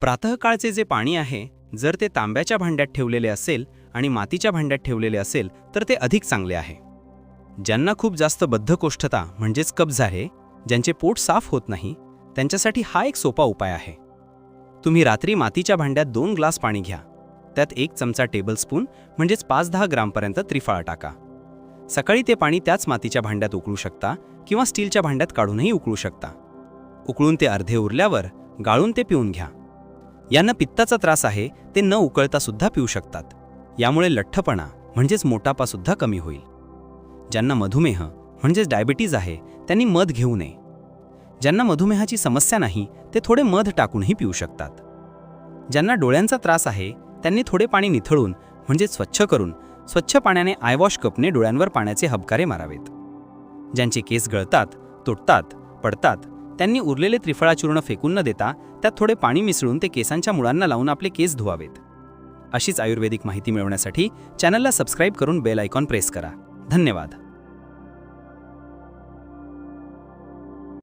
प्रातःकाळचे जे पाणी आहे जर ते तांब्याच्या भांड्यात ठेवलेले असेल आणि मातीच्या भांड्यात ठेवलेले असेल तर ते अधिक चांगले आहे. ज्यांना खूप जास्त बद्धकोष्ठता म्हणजेच कब्ज आहे ज्यांचे पोट साफ होत नाही त्यांच्यासाठी हा एक सोपा उपाय आहे. तुम्ही रात्री मातीच्या भांड्यात दोन ग्लास पाणी घ्या. त्यात एक चमचा टेबलस्पून म्हणजेच पाच दहा ग्रामपर्यंत त्रिफळा टाका. सकाळी ते पाणी त्याच मातीच्या भांड्यात उकळू शकता किंवा स्टीलच्या भांड्यात काढूनही उकळू शकता. उकळून ते अर्धे उरल्यावर गाळून ते पिऊन घ्या. यांना पित्ताचा त्रास आहे ते न उकळता सुद्धा पिऊ शकतात. यामुळे लठ्ठपणा म्हणजेच मोटापा सुद्धा कमी होईल. ज्यांना मधुमेह म्हणजेच डायबिटीज आहे त्यांनी मध घेऊ नये. ज्यांना मधुमेहाची समस्या नाही ते थोडे मध टाकूनही पिऊ शकतात. ज्यांना डोळ्यांचा त्रास आहे त्यांनी थोडे पाणी निथळून म्हणजे स्वच्छ करून स्वच्छ पाण्याने आयवॉश कपने डोळ्यांवर पाण्याचे हबकारे मारावेत. ज्यांचे केस गळतात तुटतात पडतात त्यांनी उरलेले त्रिफळा चूर्ण फेकून न देता त्यात थोडे पाणी मिसळून ते केसांच्या मुळांना लावून आपले केस धुवावेत. अशीच आयुर्वेदिक माहिती मिळवण्यासाठी चॅनलला सबस्क्राईब करून बेल आयकॉन प्रेस करा. धन्यवाद.